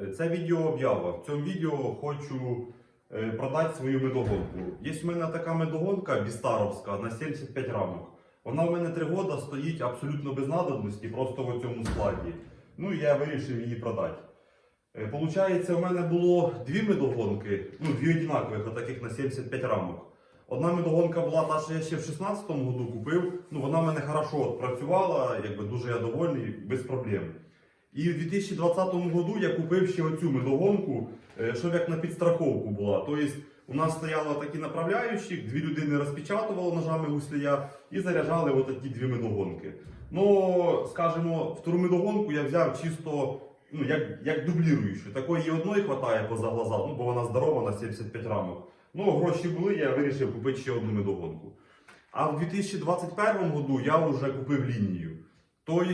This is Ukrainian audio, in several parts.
Е, Це відео об'ява. В цьому відео хочу е, продати свою медогонку. Є в мене така медогонка Вістаровська на 75 рамок. Вона в мене 3 роки стоїть абсолютно без надобності, просто в цьому складі. Ну і я вирішив її продати. Е, Получається, у мене було дві медогонки, ну дві одинакових, таких на 75 рамок. Одна медогонка була та, що я ще в 16-му году купив. Ну вона в мене хорошо працювала, якби дуже я довольний, без проблем. І в 2020 году я купив ще оцю медогонку, е, щоб як на підстраховку була. Тобто у нас стояло такі направляючі, дві людини розпечатували ножами гуслія і заряджали отакі дві медогонки. Ну, скажімо, втору медогонку я взяв чисто ну, як, як дубліруючу. Такої одної хватає поза глаза, ну, бо вона здорова на 75 рамок. Ну, гроші були, я вирішив купити ще одну медогонку. А в 2021 году я вже купив лінію. Тобто,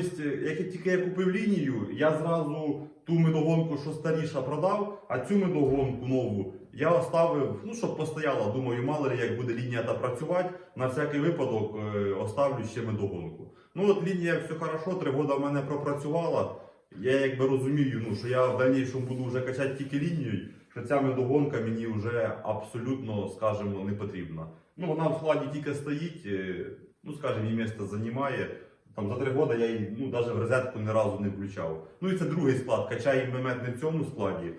як тільки я купив лінію, я зразу ту медогонку, що старіша, продав, а цю медогонку нову я оставив, ну щоб постояла. Думаю, мало ли як буде лінія та працювати, на всякий випадок е, оставлю ще медогонку. Ну от лінія все хорошо, три роки в мене пропрацювала. Я якби розумію, ну, що я в дальнішому буду вже качати тільки лінією, що ця медогонка мені вже абсолютно, скажімо, не потрібна. Ну, вона в складі тільки стоїть, е, ну, скажімо, її місце займає. Там за три роки я її ну, навіть в розетку ні разу не включав. Ну і це другий склад. Качає мемет не в цьому складі,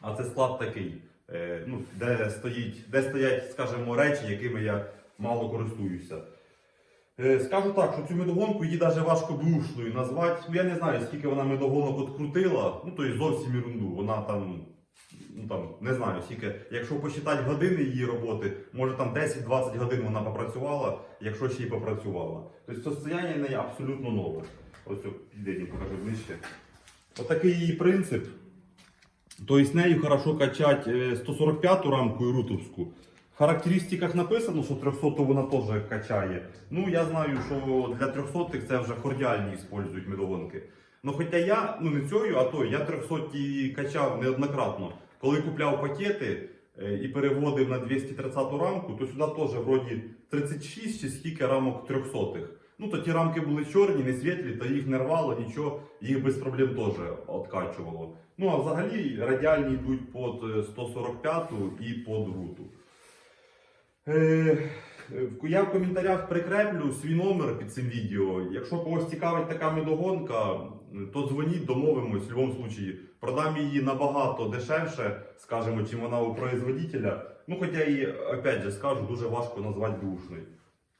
а це склад такий, е, ну, де, стоїть, де стоять, скажімо, речі, якими я мало користуюся. Е, Скажу так, що цю медогонку її навіть важко бушною назвати. Ну, я не знаю, скільки вона медогонок открутила, ну то є зовсім ерунду. Вона там, ну там, не знаю, скільки, якщо посчитати години її роботи, може там 10-20 годин вона попрацювала, якщо ще й попрацювала. Тобто состояння неї абсолютно нове. Ось о, піде, я покажу ближче. Отакий її принцип. Тобто нею хорошо качати 145-ту рамку і рутовську. В характеристиках написано, що 300 вона теж качає. Ну, я знаю, що для 300 це вже хордіальні використовують медогонки. Ну, хоча я, ну не цією, а той, я 300 качав неоднократно. Коли купляв пакети е, і переводив на 230 рамку, то сюди теж вроді 36 чи скільки рамок 300 Ну, то ті рамки були чорні, не світлі, та їх не рвало, нічого, їх без проблем теж откачувало. Ну, а взагалі радіальні йдуть під 145 і під руту. Е, Я в коментарях прикреплю свій номер під цим відео. Якщо когось цікавить така медогонка, то дзвоніть, домовимось в будь-якому випадку. Продам її набагато дешевше, скажімо, чим вона у производителя. Ну, хоча і, опять же, скажу, дуже важко назвати бушною.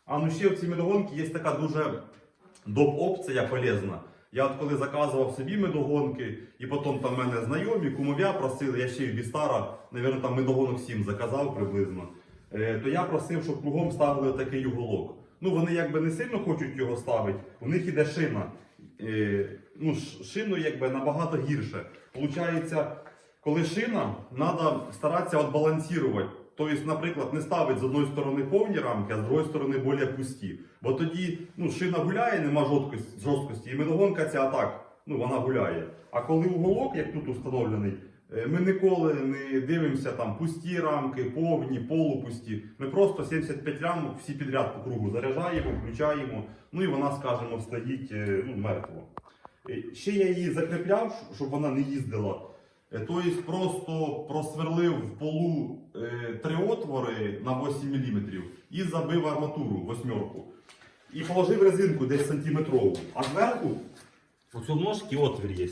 А ну ще в цій медогонці є така дуже доп-опція полезна. Я от коли заказував собі медогонки, і потім там мене знайомі, кумов'я просили, я ще й Вістара, навірно, там медогонок 7 заказав приблизно. Е, то я просив, щоб кругом ставили такий уголок. Ну вони якби не сильно хочуть його ставити, у них іде шина. Е, ну, ш- шиною якби набагато гірше. Получається, коли шина, треба старатися відбалансувати. Тобто, наприклад, не ставить з одної сторони повні рамки, а з другої сторони більш пусті. Бо тоді ну, шина гуляє, нема жорсткості, і медогонка ця так, ну, вона гуляє. А коли уголок, як тут установлений, Е, Ми ніколи не дивимося там пусті рамки, повні, полупусті. Ми просто 75 рамок всі підряд по кругу заряджаємо, включаємо, ну і вона, скажімо, стоїть е, ну, мертво. Е, Ще я її закріпляв, щоб вона не їздила. Е, Тобто просто просверлив в полу е, три отвори на 8 мм і забив арматуру восьмерку. І положив резинку десь сантиметрову. А зверху у ножки отвір є.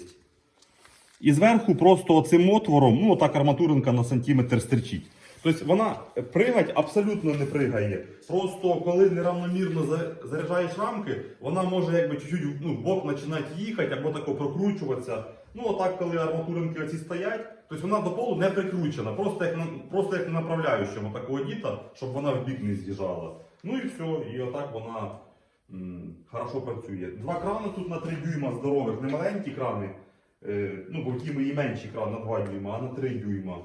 І зверху просто оцим отвором, ну отак арматуринка на сантиметр стерчить. Тобто вона пригать абсолютно не пригає. Просто коли неравномірно заряджаєш рамки, вона може якби чуть-чуть ну, бок починати їхати або тако прокручуватися. Ну отак, коли арматуринки оці стоять, тобто вона до полу не прикручена, просто як просто як направляючому такого діта, щоб вона в бік не з'їжджала. Ну і все, і отак вона м, хорошо працює. Два крани тут на 3 дюйма здорових, не маленькі крани. Е, ну, бо ті мої менші кран на 2 дюйма, а на 3 дюйма.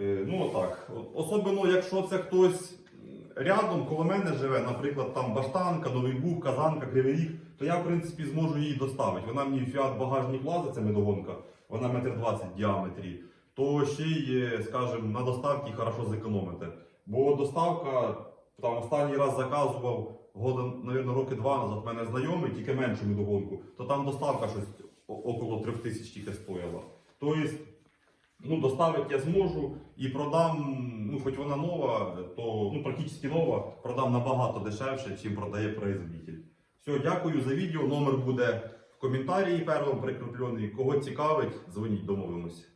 Е, ну отак. Особливо, якщо це хтось рядом коло мене живе, наприклад, там Баштанка, Новий Буг, Казанка, Кривий Ріг, то я, в принципі, зможу її доставити. Вона мені фіат багажник влазить, це медогонка, вона метр 20 в діаметрі. То ще й, е, скажімо, на доставці хорошо зекономити. Бо доставка, там останній раз заказував года, мабуть, роки два назад в мене знайомий, тільки меншу медогонку, то там доставка щось около трьох тисяч тільки стоїла. Тобто, ну, доставити я зможу і продам, ну, хоч вона нова, то ну, практично нова, продам набагато дешевше, чим продає производитель. Все, дякую за відео. Номер буде в коментарі першому прикріплений. Кого цікавить, дзвоніть, домовимося.